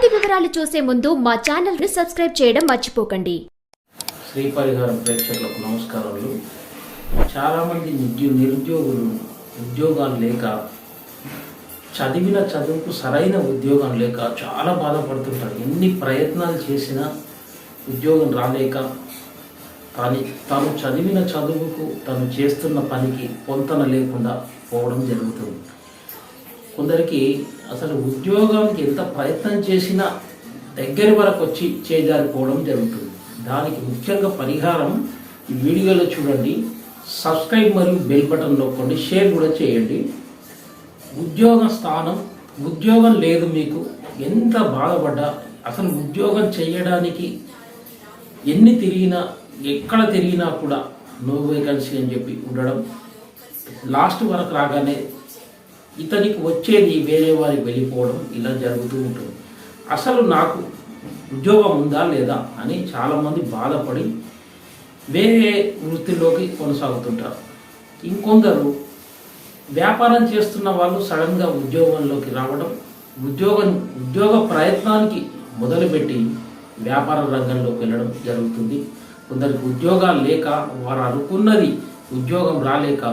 పూర్తి వివరాలు చూసే ముందు మా ఛానల్ని సబ్స్క్రైబ్ చేయడం మర్చిపోకండి. శ్రీ పరిహారం ప్రేక్షకులకు నమస్కారాలు చాలామంది నిరుద్యో నిరుద్యోగులు ఉద్యోగాలు లేక చదివిన చదువుకు సరైన ఉద్యోగం లేక చాలా బాధపడుతుంటారు. ఎన్ని ప్రయత్నాలు చేసినా ఉద్యోగం రాలేక కానీ తాను చదివిన చదువుకు తను చేస్తున్న పనికి పొంతన లేకుండా పోవడం జరుగుతుంది. కొందరికి అసలు ఉద్యోగానికి ఎంత ప్రయత్నం చేసినా దగ్గర వరకు వచ్చి చేజారిపోవడం జరుగుతుంది. దానికి ముఖ్యంగా పరిహారం ఈ వీడియోలో చూడండి. సబ్స్క్రైబ్ మరియు బెల్ బటన్ నొక్కండి. షేర్ కూడా చేయండి. ఉద్యోగ స్థానం ఉద్యోగం లేదు మీకు. ఎంత బాధపడ్డా అసలు ఉద్యోగం చేయడానికి ఎన్ని తిరిగినా ఎక్కడ తిరిగినా కూడా నో వేకన్సీ అని చెప్పి ఉండడం. లాస్ట్ వరకు రాగానే ఇతనికి వచ్చేది వేరే వారికి వెళ్ళిపోవడం ఇలా జరుగుతూ ఉంటుంది. అసలు నాకు ఉద్యోగం ఉందా లేదా అని చాలామంది బాధపడి వేరే వృత్తిలోకి కొనసాగుతుంటారు. ఇంకొందరు వ్యాపారం చేస్తున్న వాళ్ళు సడన్గా ఉద్యోగంలోకి రావడం ఉద్యోగం ఉద్యోగ ప్రయత్నానికి మొదలుపెట్టి వ్యాపార రంగంలోకి వెళ్ళడం జరుగుతుంది. కొందరికి ఉద్యోగాలు లేక వారు అనుకున్నది ఉద్యోగం రాలేక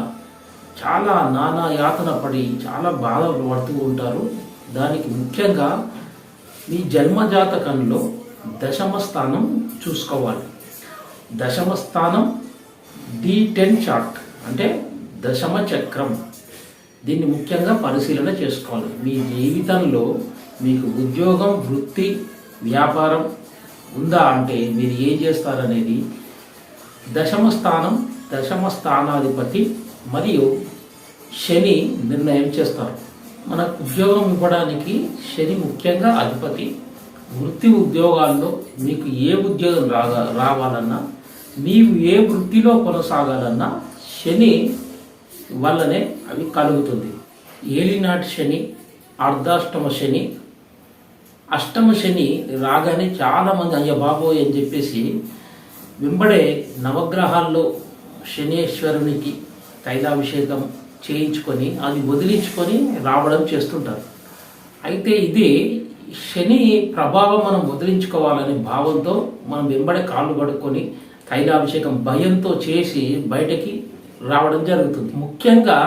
చాలా నానా యాతన పడి చాలా బాధ పడుతూ ఉంటారు. దానికి ముఖ్యంగా మీ జన్మ జాతకంలో దశమ స్థానం చూసుకోవాలి. దశమ స్థానం డి టెన్ చార్ట్ అంటే దశమ చక్రం. దీన్ని ముఖ్యంగా పరిశీలన చేసుకోవాలి. మీ జీవితంలో మీకు ఉద్యోగం వృత్తి వ్యాపారం ఉందా అంటే మీరు ఏం చేస్తారనేది. దశమ స్థానం దశమ స్థానాధిపతి మరియు శని నిర్ణయం చేస్తారు. మనకు ఉద్యోగం ఇవ్వడానికి శని ముఖ్యంగా అధిపతి. వృత్తి ఉద్యోగాల్లో మీకు ఏ ఉద్యోగం రాగా రావాలన్నా నీవు ఏ వృత్తిలో కొనసాగాలన్నా శని వల్లనే అవి కలుగుతుంది. ఏలినాటి శని అర్ధాష్టమ శని అష్టమ శని రాగానే చాలామంది అయ్య బాబోయ్ అని చెప్పేసి వెంబడే నవగ్రహాల్లో శనీశ్వరునికి తైలాభిషేకం చేయించుకొని అది వదిలించుకొని రావడం చేస్తుంటారు. అయితే ఇది శని ప్రభావం మనం వదిలించుకోవాలనే భావంతో మనం వెంబడే కాళ్ళు పడుకొని తైలాభిషేకం భయంతో చేసి బయటకి రావడం జరుగుతుంది. ముఖ్యంగా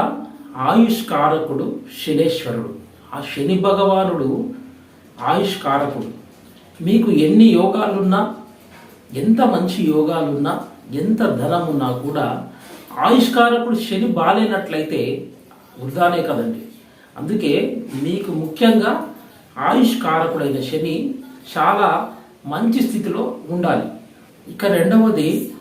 ఆయుష్ కారకుడు శనేశ్వరుడు. ఆ శని భగవానుడు ఆయుష్ కారకుడు మీకు ఎన్ని యోగాలున్నా ఎంత మంచి యోగాలున్నా ఎంత ధనం ఉన్నా కూడా ఆయుష్కారకుడు శని బాగాలేనట్లయితే వృధానే కదండి. అందుకే మీకు ముఖ్యంగా ఆయుష్కారకుడైన శని చాలా మంచి స్థితిలో ఉండాలి. ఇక రెండవది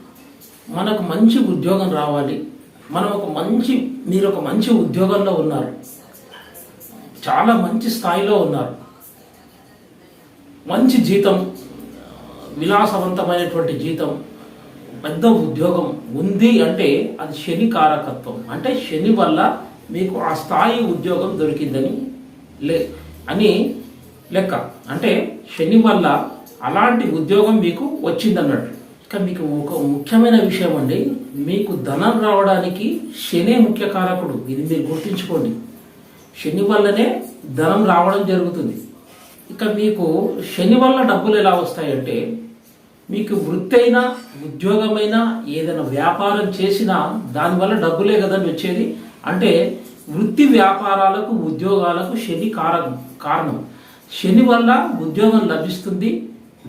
మనకు మంచి ఉద్యోగం రావాలి. మనం ఒక మంచి మీరు ఒక మంచి ఉద్యోగంలో ఉన్నారు. చాలా మంచి స్థాయిలో ఉన్నారు. మంచి జీతం విలాసవంతమైనటువంటి జీతం పెద్ద ఉద్యోగం ఉంది అంటే అది శని కారకత్వం. అంటే శని వల్ల మీకు ఆ స్థాయి ఉద్యోగం దొరికిందని లే అని లెక్క. అంటే శని వల్ల అలాంటి ఉద్యోగం మీకు వచ్చిందన్నట్టు. ఇక మీకు ఒక ముఖ్యమైన విషయం అండి మీకు ధనం రావడానికి శనే ముఖ్య కారకుడు. ఇది మీరు గుర్తుంచుకోండి. శని వల్లనే ధనం రావడం జరుగుతుంది. ఇక మీకు శని వల్ల డబ్బులు ఎలా వస్తాయంటే మీకు వృత్తి అయినా ఉద్యోగమైనా ఏదైనా వ్యాపారం చేసినా దానివల్ల డబ్బులే కదండి వచ్చేది. అంటే వృత్తి వ్యాపారాలకు ఉద్యోగాలకు శని కారణం కారణం. శని వల్ల ఉద్యోగం లభిస్తుంది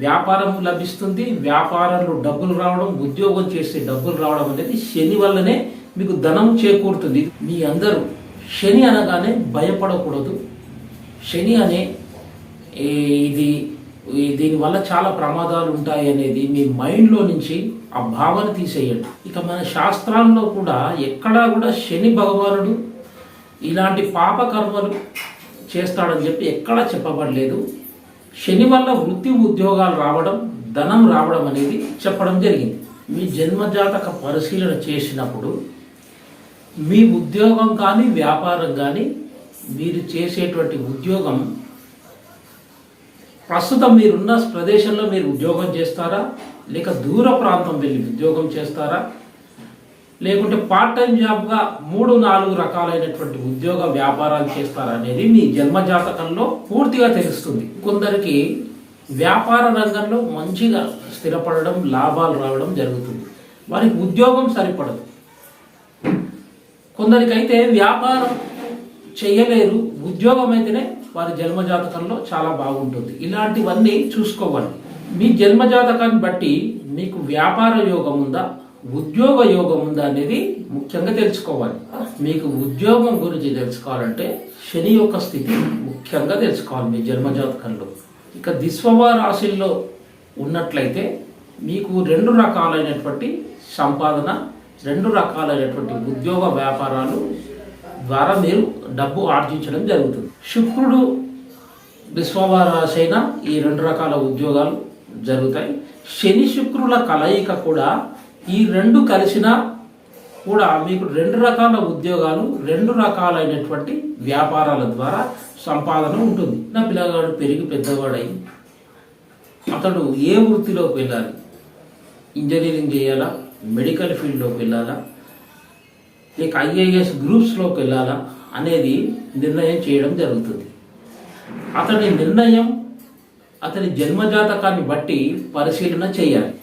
వ్యాపారం లభిస్తుంది వ్యాపారంలో డబ్బులు రావడం ఉద్యోగం చేసే డబ్బులు రావడం అనేది శని వల్లనే మీకు ధనం చేకూరుతుంది. మీ అందరూ శని అనగానే భయపడకూడదు. శని అనే ఇది దీనివల్ల చాలా ప్రమాదాలు ఉంటాయి అనేది మీ మైండ్లో నుంచి ఆ భావన తీసేయండి. ఇక మన శాస్త్రాల్లో కూడా ఎక్కడా కూడా శని భగవానుడు ఇలాంటి పాపకర్మలు చేస్తాడని చెప్పి ఎక్కడా చెప్పబడలేదు. శని వల్ల వృత్తి ఉద్యోగాలు రావడం ధనం రావడం అనేది చెప్పడం జరిగింది. మీ జన్మజాతక పరిశీలన చేసినప్పుడు మీ ఉద్యోగం కానీ వ్యాపారం కానీ మీరు చేసేటువంటి ఉద్యోగం ప్రస్తుతం మీరున్న ప్రదేశంలో మీరు ఉద్యోగం చేస్తారా? లేక దూర ప్రాంతం వెళ్ళి ఉద్యోగం చేస్తారా? లేకుంటే పార్ట్ టైం జాబ్గా మూడు నాలుగు రకాలైనటువంటి ఉద్యోగ వ్యాపారాలు చేస్తారా అనేది మీ జన్మ జాతకంలో పూర్తిగా తెలుస్తుంది. కొందరికి వ్యాపార రంగంలో మంచిగా స్థిరపడడం లాభాలు రావడం జరుగుతుంది. వారికి ఉద్యోగం సరిపడదు. కొందరికైతే వ్యాపారం చేయలేరు ఉద్యోగం అయితేనే వారి జన్మజాతకంలో చాలా బాగుంటుంది. ఇలాంటివన్నీ చూసుకోవాలి. మీ జన్మజాతకాన్ని బట్టి మీకు వ్యాపార యోగం ఉందా ఉద్యోగ యోగం ఉందా అనేది ముఖ్యంగా తెలుసుకోవాలి. మీకు ఉద్యోగం గురించి తెలుసుకోవాలంటే శని యొక్క స్థితి ముఖ్యంగా తెలుసుకోవాలి మీ జన్మజాతకంలో ఇక దిశ్వభ రాశుల్లో ఉన్నట్లయితే మీకు రెండు రకాలైనటువంటి సంపాదన రెండు రకాలైనటువంటి ఉద్యోగ వ్యాపారాలు ద్వారా మీరు డబ్బు ఆర్జించడం జరుగుతుంది. శుక్రుడు విశ్వవారాశైన ఈ రెండు రకాల ఉద్యోగాలు జరుగుతాయి. శని శుక్రుల కలయిక కూడా ఈ రెండు కలిసిన కూడా మీకు రెండు రకాల ఉద్యోగాలు రెండు రకాలైనటువంటి వ్యాపారాల ద్వారా సంపాదన ఉంటుంది. నా పిల్లగాడు పెరిగి పెద్దవాడై అతడు ఏ వృత్తిలోకి వెళ్ళాలి? ఇంజనీరింగ్ చేయాలా? మెడికల్ ఫీల్డ్లోకి వెళ్ళాలా? లేక ఐఏఎస్ గ్రూప్స్లోకి వెళ్ళాలా అనేది నిర్ణయం చేయడం జరుగుతుంది. అతని నిర్ణయం అతని జన్మజాతకాన్ని బట్టి పరిశీలన చేయాలి.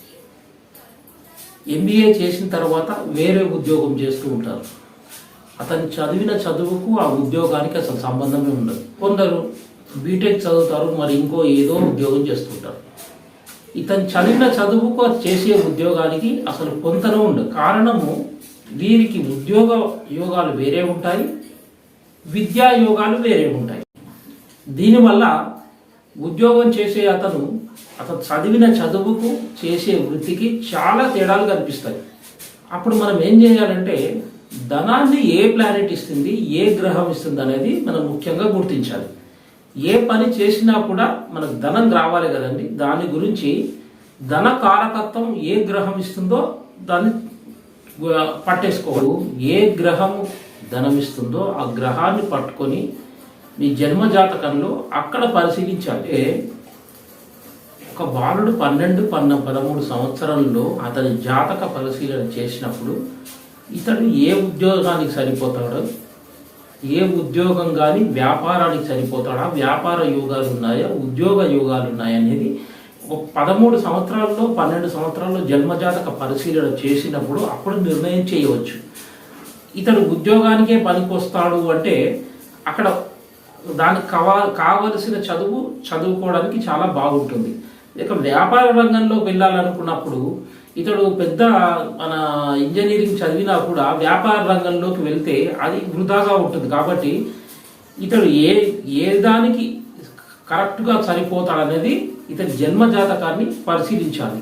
ఎంబీఏ చేసిన తర్వాత వేరే ఉద్యోగం చేస్తూ ఉంటారు. అతను చదివిన చదువుకు ఆ ఉద్యోగానికి అసలు సంబంధమే ఉండదు. కొందరు బీటెక్ చదువుతారు మరి ఇంకో ఏదో ఉద్యోగం చేస్తుంటారు. ఇతను చదివిన చదువుకు అది చేసే ఉద్యోగానికి అసలు పొంతన ఉండదు. కారణము వీరికి ఉద్యోగ యోగాలు వేరే ఉంటాయి విద్యా యోగాలు వేరే ఉంటాయి. దీనివల్ల ఉద్యోగం చేసే అతను అతను చదివిన చదువుకు చేసే వృత్తికి చాలా తేడాలు కనిపిస్తాయి. అప్పుడు మనం ఏం చేయాలంటే ధనాన్ని ఏ ప్లానెట్ ఇస్తుంది ఏ గ్రహం ఇస్తుంది అనేది మనం ముఖ్యంగా గుర్తించాలి. ఏ పని చేసినా కూడా మనకు ధనం రావాలి కదండి. దాని గురించి ధన కారకత్వం ఏ గ్రహం ఇస్తుందో దాన్ని పట్టేసుకోడు ఏ గ్రహము ధనం ఇస్తుందో ఆ గ్రహాన్ని పట్టుకొని మీ జన్మ జాతకంలో అక్కడ పరిశీలించాలంటే ఒక బాలుడు పన్నెండు పన్న పదమూడు సంవత్సరంలో అతని జాతక పరిశీలన చేసినప్పుడు ఇతడు ఏ ఉద్యోగానికి సరిపోతాడో ఏ ఉద్యోగం కానీ వ్యాపారానికి సరిపోతాడా వ్యాపార యోగాలు ఉన్నాయా ఉద్యోగ యోగాలు ఉన్నాయా అనేది ఒక పదమూడు సంవత్సరాల్లో పన్నెండు సంవత్సరాల్లో జన్మజాతక పరిశీలన చేసినప్పుడు అప్పుడు నిర్ణయం చేయవచ్చు. ఇతడు ఉద్యోగానికే పనికొస్తాడు అంటే అక్కడ దానికి కావా కావలసిన చదువు చదువుకోవడానికి చాలా బాగుంటుంది. ఇక వ్యాపార రంగంలో వెళ్ళాలనుకున్నప్పుడు ఇతడు పెద్ద మన ఇంజనీరింగ్ చదివినా కూడా వ్యాపార రంగంలోకి వెళ్తే అది వృధాగా ఉంటుంది. కాబట్టి ఇతడు ఏ ఏ దానికి కరెక్ట్గా సరిపోతాడనేది ఇతని జన్మ జాతకాన్ని పరిశీలించాలి.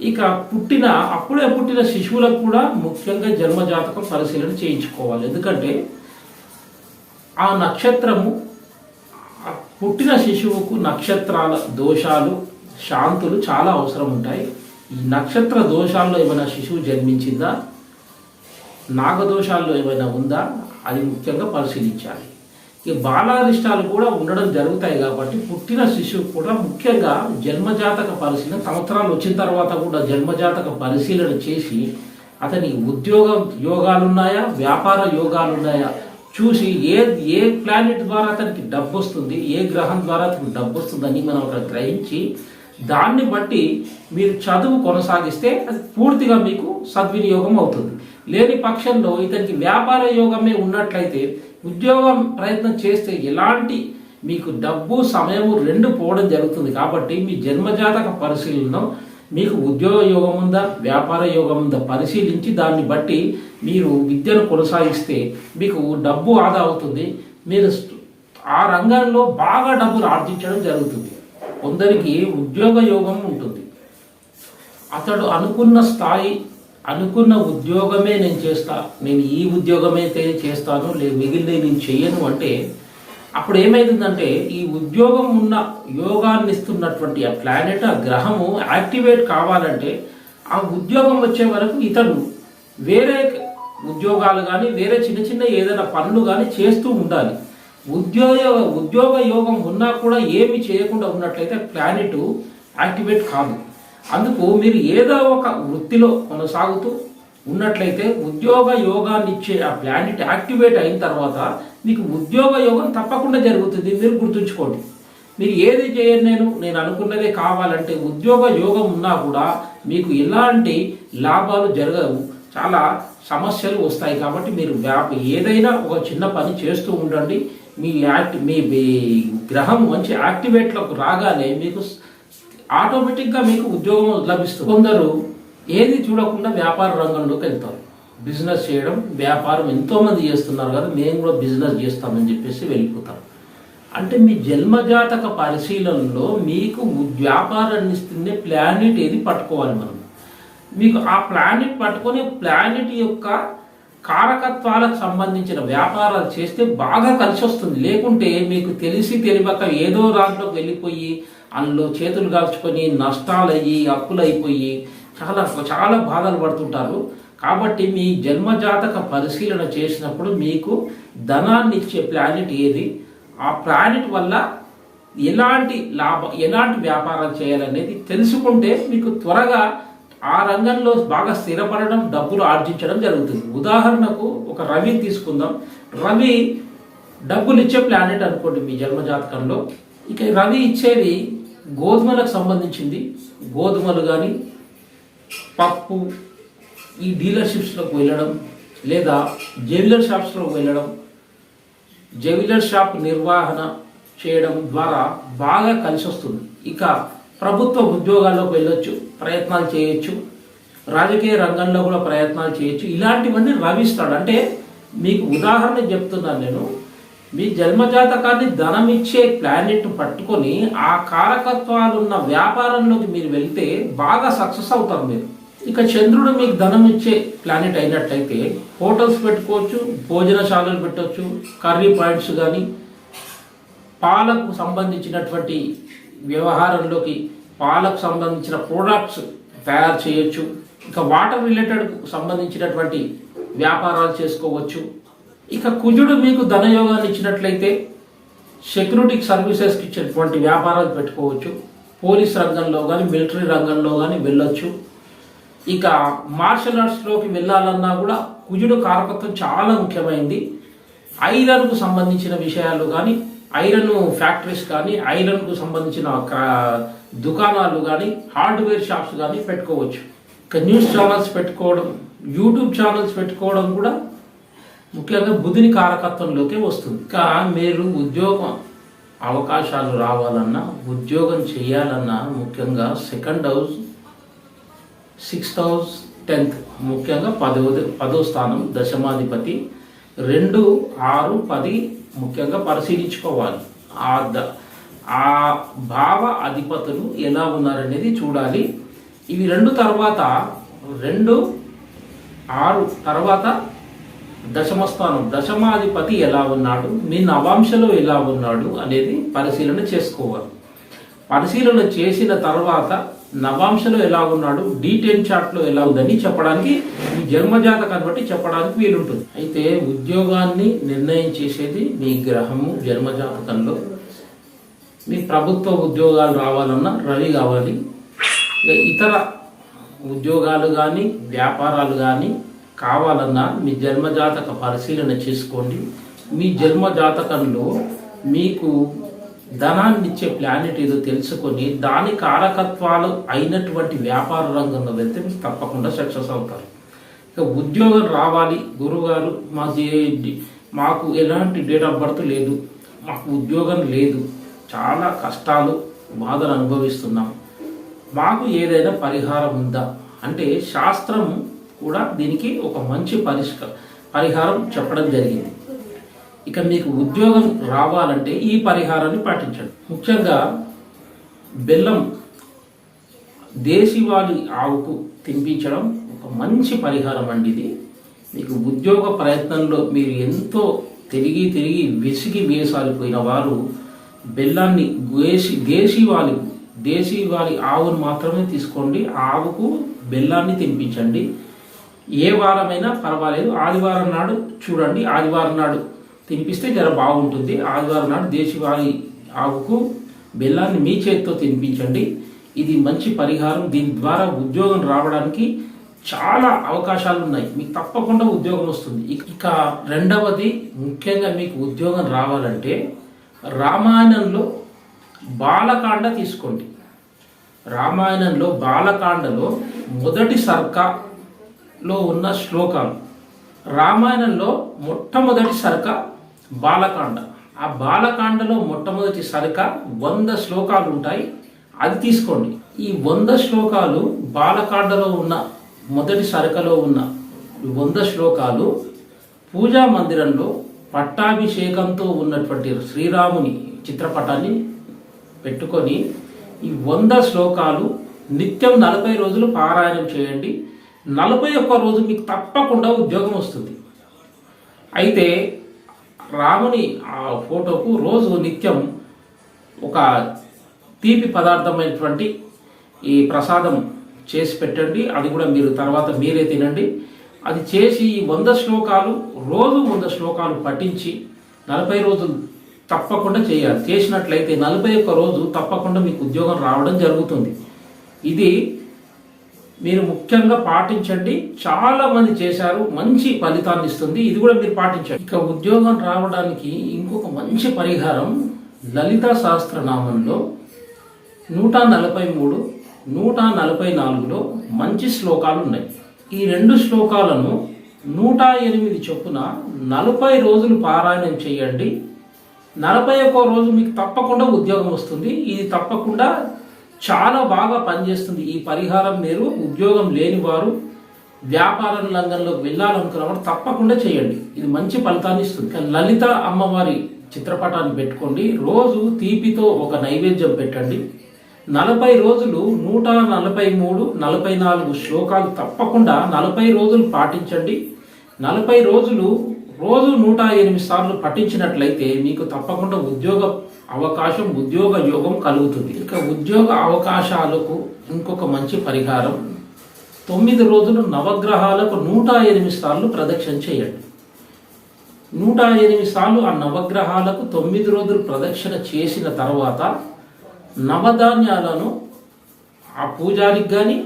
ఇక పుట్టిన అప్పుడే పుట్టిన శిశువులకు కూడా ముఖ్యంగా జన్మ జాతకం పరిశీలన చేయించుకోవాలి. ఎందుకంటే ఆ నక్షత్రము పుట్టిన శిశువుకు నక్షత్రాల దోషాలు శాంతులు చాలా అవసరం ఉంటాయి. ఈ నక్షత్ర దోషాల్లో ఏమైనా శిశువు జన్మించిందా? నాగదోషాల్లో ఏమైనా ఉందా? అది ముఖ్యంగా పరిశీలించాలి. ఈ బాలారిష్టాలు కూడా ఉండడం జరుగుతాయి కాబట్టి పుట్టిన శిశువు కూడా ముఖ్యంగా జన్మజాతక పరిశీలన సంవత్సరాలు వచ్చిన తర్వాత కూడా జన్మజాతక పరిశీలన చేసి అతని ఉద్యోగ యోగాలున్నాయా వ్యాపార యోగాలున్నాయా చూసి ఏ ఏ ప్లానెట్ ద్వారా అతనికి డబ్బు వస్తుంది ఏ గ్రహం ద్వారా అతనికి డబ్బు వస్తుందని మనం అక్కడ గ్రహించి దాన్ని బట్టి మీరు చదువు కొనసాగిస్తే అది పూర్తిగా మీకు సద్వినియోగం అవుతుంది. లేని పక్షంలో ఇతనికి వ్యాపార యోగమే ఉన్నట్లయితే ఉద్యోగం ప్రయత్నం చేస్తే ఎలాంటి మీకు డబ్బు సమయము రెండు పోవడం జరుగుతుంది కాబట్టి మీ జన్మజాతక పరిశీలన మీకు ఉద్యోగ యోగం ఉందా వ్యాపార యోగం ఉందా పరిశీలించి దాన్ని బట్టి మీరు విద్యను కొనసాగిస్తే మీకు డబ్బు ఆదా అవుతుంది. మీరు ఆ రంగంలో బాగా డబ్బులు ఆర్జించడం జరుగుతుంది. కొందరికి ఉద్యోగ యోగం ఉంటుంది. అతడు అనుకున్న స్థాయి అనుకున్న ఉద్యోగమే నేను చేస్తా నేను ఈ ఉద్యోగమైతే చేస్తాను లేదు మిగిలిన నేను చేయను అంటే అప్పుడు ఏమైతుందంటే ఈ ఉద్యోగం ఉన్న యోగాన్ని ఇస్తున్నటువంటి ఆ ప్లానెట్ ఆ గ్రహము యాక్టివేట్ కావాలంటే ఆ ఉద్యోగం వచ్చే వరకు ఇతడు వేరే ఉద్యోగాలు కానీ వేరే చిన్న చిన్న ఏదైనా పనులు కానీ చేస్తూ ఉండాలి. ఉద్యోగ ఉద్యోగ యోగం ఉన్నా కూడా ఏమి చేయకుండా ఉన్నట్లయితే ప్లానెట్ యాక్టివేట్ కాదు. అందుకు మీరు ఏదో ఒక వృత్తిలో కొనసాగుతూ ఉన్నట్లయితే ఉద్యోగ యోగాన్ని ఇచ్చే ఆ ప్లానెట్ యాక్టివేట్ అయిన తర్వాత మీకు ఉద్యోగ యోగం తప్పకుండా జరుగుతుంది. మీరు గుర్తుంచుకోండి. మీరు ఏది చేయను నేను నేను అనుకున్నదే కావాలంటే ఉద్యోగ యోగం ఉన్నా కూడా మీకు ఎలాంటి లాభాలు జరగవు. చాలా సమస్యలు వస్తాయి కాబట్టి మీరు వ్యాప ఏదైనా ఒక చిన్న పని చేస్తూ ఉండండి. మీ యాక్ట్ మీ మీ గ్రహం మంచి యాక్టివేట్లోకి రాగానే మీకు ఆటోమేటిక్గా మీకు ఉద్యోగం లభిస్తుంది. కొందరు ఏది చూడకుండా వ్యాపార రంగంలోకి వెళ్తారు. బిజినెస్ చేయడం వ్యాపారం ఎంతోమంది చేస్తున్నారు కదా మేము కూడా బిజినెస్ చేస్తామని చెప్పేసి వెళ్ళిపోతారు. అంటే మీ జన్మజాతక పరిశీలనలో మీకు వ్యాపారాన్ని ఇస్తున్న ప్లానెట్ ఏది పట్టుకోవాలి మనం? మీకు ఆ ప్లానెట్ పట్టుకొని ప్లానెట్ యొక్క కారకత్వాలకు సంబంధించిన వ్యాపారాలు చేస్తే బాగా కలిసి వస్తుంది లేకుంటే మీకు తెలిసి తెలియక ఏదో దాంట్లోకి వెళ్ళిపోయి అందులో చేతులు కాల్చుకొని నష్టాలు అయ్యి చాలా చాలా బాధలు పడుతుంటారు. కాబట్టి మీ జన్మజాతక పరిశీలన చేసినప్పుడు మీకు ధనాన్ని ఇచ్చే ప్లానెట్ ఏది? ఆ ప్లానెట్ వల్ల ఎలాంటి లాభ ఎలాంటి వ్యాపారం చేయాలనేది తెలుసుకుంటే మీకు త్వరగా ఆ రంగంలో బాగా స్థిరపడడం డబ్బులు ఆర్జించడం జరుగుతుంది. ఉదాహరణకు ఒక రవి తీసుకుందాం. రవి డబ్బులు ఇచ్చే ప్లానెట్ అనుకోండి మీ జన్మజాతకంలో. ఇక రవి ఇచ్చేది గోధుమలకు సంబంధించింది. గోధుమలు కానీ పప్పు ఈ డీలర్షిప్స్లోకి వెళ్ళడం లేదా జ్యువెలర్ షాప్స్లోకి వెళ్ళడం జ్యువెలర్ షాప్ నిర్వహణ చేయడం ద్వారా బాగా కలిసి వస్తుంది. ఇక ప్రభుత్వ ఉద్యోగాల్లోకి వెళ్ళొచ్చు ప్రయత్నాలు చేయొచ్చు రాజకీయ రంగంలో కూడా ప్రయత్నాలు చేయొచ్చు. ఇలాంటివన్నీ రవిస్తాడు. అంటే మీకు ఉదాహరణ చెప్తున్నాను నేను. మీ జన్మజాతకాన్ని ధనం ఇచ్చే ప్లానెట్ పట్టుకొని ఆ కారకత్వాలు ఉన్న వ్యాపారంలోకి మీరు వెళ్తే బాగా సక్సెస్ అవుతారు మీరు. ఇక చంద్రుడు మీకు ధనం ఇచ్చే ప్లానెట్ అయినట్లయితే హోటల్స్ పెట్టుకోవచ్చు భోజనశాలలు పెట్టవచ్చు కర్రీ పాయింట్స్ కానీ పాలకు సంబంధించినటువంటి వ్యవహారంలోకి పాలకు సంబంధించిన ప్రోడక్ట్స్ తయారు చేయొచ్చు. ఇక వాటర్ రిలేటెడ్ సంబంధించినటువంటి వ్యాపారాలు చేసుకోవచ్చు. ఇక కుజుడు మీకు ధనయోగాన్ని ఇచ్చినట్లయితే సెక్యూరిటీ సర్వీసెస్కి ఇచ్చినటువంటి వ్యాపారాలు పెట్టుకోవచ్చు. పోలీస్ రంగంలో కానీ మిలిటరీ రంగంలో కానీ వెళ్ళొచ్చు. ఇక మార్షల్ ఆర్ట్స్లోకి వెళ్ళాలన్నా కూడా కుజుడు కారకత్వం చాలా ముఖ్యమైంది. ఐరన్కు సంబంధించిన విషయాలు కానీ ఐరన్ ఫ్యాక్టరీస్ కానీ ఐరన్కు సంబంధించిన కా- దుకాణాలు కానీ హార్డ్వేర్ షాప్స్ కానీ పెట్టుకోవచ్చు. ఇక న్యూస్ ఛానల్స్ పెట్టుకోవడం యూట్యూబ్ ఛానల్స్ పెట్టుకోవడం కూడా ముఖ్యంగా బుధుని కారకత్వంలోకే వస్తుంది. ఇంకా మీరు ఉద్యోగం అవకాశాలు రావాలన్నా ఉద్యోగం చేయాలన్నా ముఖ్యంగా second house sixth house tenth ముఖ్యంగా పదో పదో స్థానం దశమాధిపతి రెండు ఆరు పది ముఖ్యంగా పరిశీలించుకోవాలి. ఆ ద ఆ భావ అధిపతులు ఎలా ఉన్నారనేది చూడాలి. ఇవి రెండు తర్వాత రెండు ఆరు తర్వాత దశమస్థానం. దశమాధిపతి ఎలా ఉన్నాడు? మీ నవాంశలో ఎలా ఉన్నాడు? అనేది పరిశీలన చేసుకోవాలి. పరిశీలన చేసిన తర్వాత నవాంశలో ఎలా ఉన్నాడు? డీటెయిల్ చార్ట్లో ఎలా ఉందని చెప్పడానికి మీ జన్మజాతకాన్ని బట్టి చెప్పడానికి వీలుంటుంది. అయితే ఉద్యోగాన్ని నిర్ణయం చేసేది మీ గ్రహము జన్మజాతకంలో. మీ ప్రభుత్వ ఉద్యోగాలు రావాలన్నా రవి కావాలి. ఇతర ఉద్యోగాలు కానీ వ్యాపారాలు కానీ కావాలన్నా మీ జన్మజాతక పరిశీలన చేసుకోండి. మీ జన్మజాతకంలో మీకు ధనాన్ని ఇచ్చే ప్లానెట్ ఏదో తెలుసుకొని దాని కారకత్వాలు అయినటువంటి వ్యాపార రంగంలో వెళ్తే మీరు తప్పకుండా సక్సెస్ అవుతారు. ఇక ఉద్యోగం రావాలి. గురువుగారు మా మాకు ఎలాంటి డేట్ ఆఫ్ బర్త్ లేదు. మాకు ఉద్యోగం లేదు. చాలా కష్టాలు బాధలు అనుభవిస్తున్నాం. మాకు ఏదైనా పరిహారం ఉందా? అంటే శాస్త్రం కూడా దీనికి ఒక మంచి పరిష్క పరిహారం చెప్పడం జరిగింది. ఇక మీకు ఉద్యోగం రావాలంటే ఈ పరిహారాన్ని పాటించండి. ముఖ్యంగా బెల్లం దేశీవాళి ఆవుకు తినిపించడం ఒక మంచి పరిహారం అండి ఇది. మీకు ఉద్యోగ ప్రయత్నంలో మీరు ఎంతో తిరిగి తిరిగి విసిగి వేసారిపోయిన వారు బెల్లాన్ని దేశీ దేశీవాలి దేశీవాలి ఆవును మాత్రమే తీసుకోండి. ఆవుకు బెల్లాన్ని తినిపించండి. ఏ వారమైనా పర్వాలేదు. ఆదివారం నాడు చూడండి ఆదివారం నాడు తినిపిస్తే జర బాగుంటుంది. ఆదివారం నాడు దేశీవాలి ఆవుకు బెల్లాన్ని మీ చేతితో తినిపించండి. ఇది మంచి పరిహారం. దీని ద్వారా ఉద్యోగం రావడానికి చాలా అవకాశాలు ఉన్నాయి. మీకు తప్పకుండా ఉద్యోగం వస్తుంది. ఇక- రెండవది ముఖ్యంగా మీకు ఉద్యోగం రావాలంటే రామాయణంలో బాలకాండ తీసుకోండి. రామాయణంలో బాలకాండలో మొదటి లో ఉన్న శ్లోకాలు రామాయణంలో మొట్టమొదటి సరక బాలకాండ. ఆ బాలకాండలో మొట్టమొదటి సరక వంద శ్లోకాలు ఉంటాయి. అది తీసుకోండి. ఈ వంద శ్లోకాలు బాలకాండలో ఉన్న మొదటి సరకలో ఉన్న వంద శ్లోకాలు పూజా మందిరంలో పట్టాభిషేకంతో ఉన్నటువంటి శ్రీరాముని చిత్రపటాన్ని పెట్టుకొని ఈ వంద శ్లోకాలు నిత్యం నలభై రోజులు పారాయణం చేయండి. నలభై ఒక్క రోజు మీకు తప్పకుండా ఉద్యోగం వస్తుంది. అయితే రాముని ఆ ఫోటోకు రోజు నిత్యం ఒక తీపి పదార్థమైనటువంటి ఈ ప్రసాదం చేసి పెట్టండి. అది కూడా మీరు తర్వాత మీరే తినండి. అది చేసి ఈ వంద శ్లోకాలు రోజు వంద శ్లోకాలు పఠించి నలభై రోజులు తప్పకుండా చేయాలి. చేసినట్లయితే నలభై ఒక్క రోజు తప్పకుండా మీకు ఉద్యోగం రావడం జరుగుతుంది. ఇది మీరు ముఖ్యంగా పాటించండి. చాలా మంది చేశారు. మంచి ఫలితాన్ని ఇస్తుంది. ఇది కూడా మీరు పాటించండి. ఇక ఉద్యోగం రావడానికి ఇంకొక మంచి పరిహారం లలిత సహస్రనామంలో నూట నలభై మూడు నూట నలభై నాలుగులో మంచి శ్లోకాలు ఉన్నాయి. ఈ రెండు శ్లోకాలను నూట ఎనిమిది చొప్పున నలభై రోజులు పారాయణం చేయండి. నలభై ఒక్క రోజు మీకు తప్పకుండా ఉద్యోగం వస్తుంది. ఇది తప్పకుండా చాలా బాగా పనిచేస్తుంది. ఈ పరిహారం మీరు ఉద్యోగం లేని వారు వ్యాపార రంగంలోకి వెళ్ళాలనుకున్న తప్పకుండా చేయండి. ఇది మంచి ఫలితాన్ని ఇస్తుంది. కానీ లలిత అమ్మవారి చిత్రపటాన్ని పెట్టుకోండి. రోజు తీపితో ఒక నైవేద్యం పెట్టండి. నలభై రోజులు నూట నలభై మూడు నలభై నాలుగు శ్లోకాలు తప్పకుండా నలభై రోజులు పాటించండి. నలభై రోజులు రోజు నూట ఎనిమిది సార్లు పఠించినట్లయితే మీకు తప్పకుండా ఉద్యోగ అవకాశం ఉద్యోగ యోగం కలుగుతుంది. ఇక ఉద్యోగ అవకాశాలకు ఇంకొక మంచి పరిహారం తొమ్మిది రోజులు నవగ్రహాలకు నూట ఎనిమిది సార్లు ప్రదక్షిణ చేయండి. నూట ఎనిమిది సార్లు ఆ నవగ్రహాలకు తొమ్మిది రోజులు ప్రదక్షిణ చేసిన తర్వాత నవధాన్యాలను ఆ పూజారికి కానీ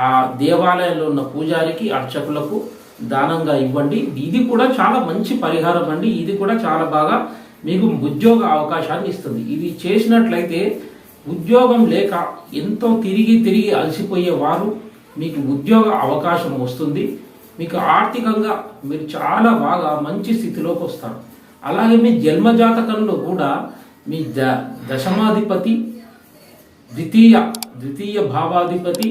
ఆ దేవాలయంలో ఉన్న పూజారికి అర్చకులకు దానంగా ఇవ్వండి. ఇది కూడా చాలా మంచి పరిహారం అండి. ఇది కూడా చాలా బాగా మీకు ఉద్యోగ అవకాశాన్ని ఇస్తుంది. ఇది చేసినట్లయితే ఉద్యోగం లేక ఎంతో తిరిగి తిరిగి అలసిపోయే వారు మీకు ఉద్యోగ అవకాశం వస్తుంది. మీకు ఆర్థికంగా మీరు చాలా బాగా మంచి స్థితిలోకి వస్తారు. అలాగే మీ జన్మజాతకంలో కూడా మీ ద దశమాధిపతి ద్వితీయ ద్వితీయ భావాధిపతి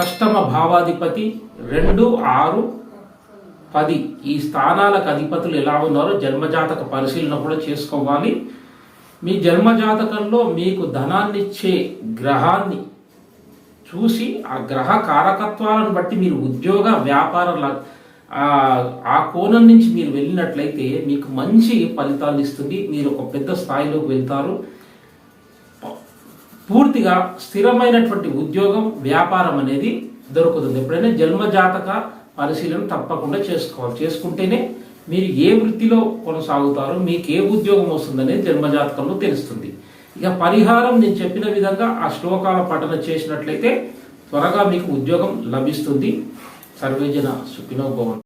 షష్టమ భావాధిపతి రెండు ఆరు పది. ఈ స్థానాలకు అధిపతులు ఎలా ఉన్నారో జన్మజాతక పరిశీలన కూడా చేసుకోవాలి. మీ జన్మజాతకంలో మీకు ధనాన్నిచ్చే గ్రహాన్ని చూసి ఆ గ్రహ కారకత్వాలను బట్టి మీరు ఉద్యోగ వ్యాపార ఆ కోణం నుంచి మీరు వెళ్ళినట్లయితే మీకు మంచి ఫలితాలు ఇస్తుంది. మీరు ఒక పెద్ద స్థాయిలోకి వెళ్తారు. పూర్తిగా స్థిరమైనటువంటి ఉద్యోగం వ్యాపారం అనేది దొరుకుతుంది. ఎప్పుడైనా జన్మజాతక పరిశీలన తప్పకుండా చేసుకోవాలి. చేసుకుంటేనే మీరు ఏ వృత్తిలో కొనసాగుతారో మీకు ఏ ఉద్యోగం వస్తుందనేది జన్మజాతకంలో తెలుస్తుంది. ఇక పరిహారం నేను చెప్పిన విధంగా ఆ శ్లోకాల పఠన చేసినట్లయితే త్వరగా మీకు ఉద్యోగం లభిస్తుంది. సర్వేజన సుఖినోభవన్